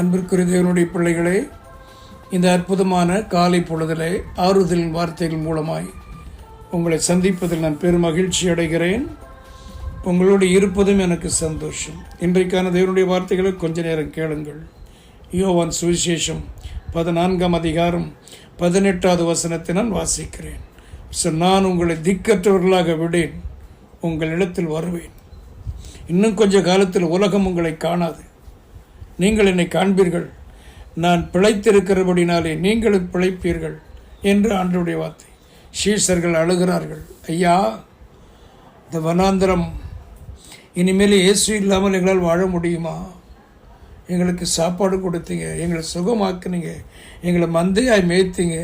அன்பிற்குரிய தேவனுடைய பிள்ளைகளே இந்த அற்புதமான காலை பொழுதிலே ஆறுதலின் வார்த்தைகள் மூலமாய் உங்களை சந்திப்பதில் நான் பெரும் மகிழ்ச்சி அடைகிறேன். உங்களோடு இருப்பதும் எனக்கு சந்தோஷம். இன்றைக்கான தேவனுடைய வார்த்தைகளை கொஞ்ச நேரம் கேளுங்கள். யோவான் சுவிசேஷம் பதினான்காம் அதிகாரம் பதினெட்டாவது வசனத்தை நான் வாசிக்கிறேன். ஸோ நான் உங்களை திக்கற்றவர்களாக விடேன். உங்களிடத்தில் வருவேன். இன்னும் கொஞ்ச காலத்தில் உலகம் உங்களை காணாது. நீங்கள் என்னை காண்பீர்கள். நான் பிழைத்திருக்கிறபடினாலே நீங்களும் பிழைப்பீர்கள் என்று ஆண்டுடைய வார்த்தை. சீசர்கள் அழுகிறார்கள். ஐயா இந்த வனாந்திரம் இனிமேல் இயேசு இல்லாமல் எங்களால் வாழ முடியுமா? எங்களுக்கு சாப்பாடு கொடுத்தீங்க எங்களை சுகமாக்குனீங்க எங்களை மந்தையாய் மேய்த்தீங்க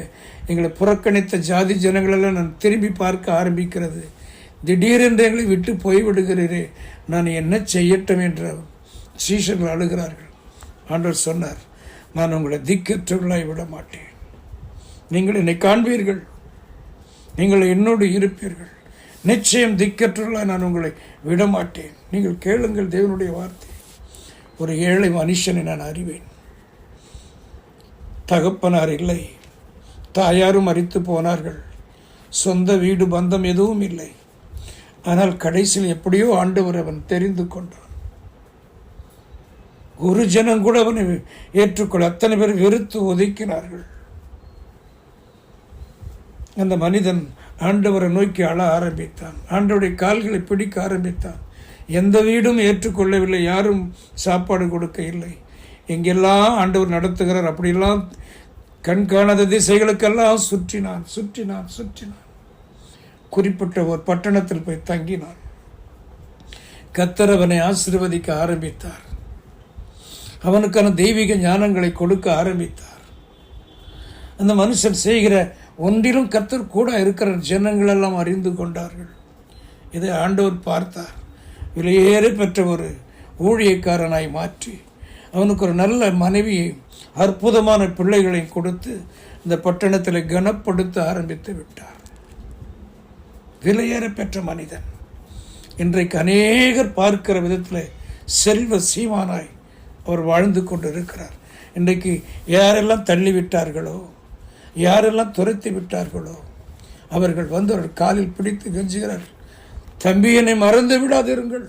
எங்களை புறக்கணித்த ஜாதி ஜனங்களெல்லாம் நான் திரும்பி பார்க்க ஆரம்பிக்கிறது. திடீரென்று எங்களை விட்டு போய்விடுகிறீரே நான் என்ன செய்யட்டும்? என்று சீஷர்கள் அழுகிறார்கள். ஆண்டவர் சொன்னார் நான் உங்களை திக்கற்றவர்களாய் விட மாட்டேன் நீங்கள் என்னை காண்பீர்கள். நீங்கள் என்னோடு இருப்பீர்கள். நிச்சயம் திக்கற்றவர்களாய் நான் உங்களை விட மாட்டேன் நீங்கள் கேளுங்கள் தேவனுடைய வார்த்தை. ஒரு ஏழை மனுஷனை நான் அறிவேன். தகப்பனார் இல்லை. தாயாரும் அறித்து போனார்கள். சொந்த வீடு பந்தம் எதுவும் இல்லை. ஆனால் கடைசியில் எப்படியோ ஆண்டவர் அவன் தெரிந்து கொண்டான். ஒரு ஜனம் கூட அவனை ஏற்றுக்கொள்ள அத்தனை பேர் வெறுத்து ஒதுக்கினார்கள். அந்த மனிதன் ஆண்டவரை நோக்கி அழ ஆரம்பித்தான். ஆண்டவருடைய கால்களை பிடிக்க ஆரம்பித்தான். எந்த வீடும் ஏற்றுக்கொள்ளவில்லை யாரும் சாப்பாடு கொடுக்க இல்லை. எங்கெல்லாம் ஆண்டவர் நடத்துகிறார். அப்படியெல்லாம் கண் காணாத திசைகளுக்கெல்லாம் சுற்றினான் சுற்றினான் சுற்றினான். குறிப்பிட்ட ஒரு பட்டணத்தில் போய் தங்கினான். கத்தர் அவனை ஆசீர்வதிக்க ஆரம்பித்தார். அவனுக்கான தெய்வீக ஞானங்களை கொடுக்க ஆரம்பித்தார். அந்த மனுஷன் செய்கிற ஒன்றிலும் கத்தர் கூட இருக்கிற ஜனங்கள் எல்லாம் அறிந்து கொண்டார்கள். இதை ஆண்டவர் பார்த்தார். விலையேற பெற்ற ஒரு ஊழியக்காரனாய் மாற்றி அவனுக்கு ஒரு நல்ல மனைவியையும் அற்புதமான பிள்ளைகளையும் கொடுத்து இந்த பட்டணத்தில் கனப்படுத்த ஆரம்பித்து விட்டார். விலையேற பெற்ற மனிதன். இன்றைக்கு அநேகர் பார்க்கிற விதத்தில் செல்வ சீமானாய் அவர் வாழ்ந்து கொண்டு இருக்கிறார் இன்றைக்கு யாரெல்லாம் தள்ளிவிட்டார்களோ யாரெல்லாம் துரத்தி விட்டார்களோ அவர்கள் வந்து அவர் காலில் பிடித்து கெஞ்சுகிறார். தம்பி என்னை மறந்து விடாதிருங்கள்.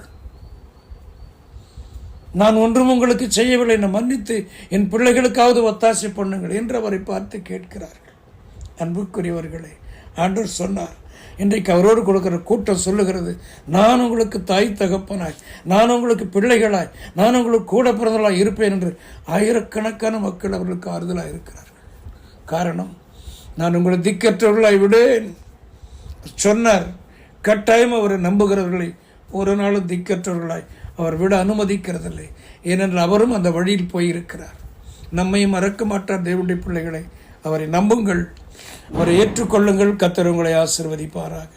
நான் ஒன்றும் உங்களுக்கு செய்யவில்லை. என்னை மன்னித்து என் பிள்ளைகளுக்காவது ஒத்தாசை பண்ணுங்கள் என்று அவரை பார்த்து கேட்கிறார்கள். அன்புக்குரியவர்களே ஆண்டவர் சொன்னார். இன்றைக்கு அவரோடு கொடுக்கிற கூட்டம் சொல்லுகிறது நான் உங்களுக்கு தாய் தகப்பனாய் நான் உங்களுக்கு பிள்ளைகளாய் நான் உங்களுக்கு கூட பிறந்தவளாய் இருப்பேன் என்று ஆயிரக்கணக்கான மக்கள் அவர்களுக்கு ஆறுதலாக இருக்கிறார்கள். காரணம் நான் உங்களை திக்கற்றவர்களாய் விடேன் சொன்னார் கட்டாயம் அவரை நம்புகிறவர்களை ஒரு நாளும் திக்கற்றவர்களாய் அவர் விட அனுமதிக்கிறதில்லை. ஏனென்றால் அவரும் அந்த வழியில் போயிருக்கிறார். நம்மையும் மறக்க மாட்டார் தேவனுடைய பிள்ளைகளை. அவரை நம்புங்கள். அவரை ஏற்றுக்கொள்ளுங்கள் கத்தர் உங்களை ஆசிர்வதிப்பாராக.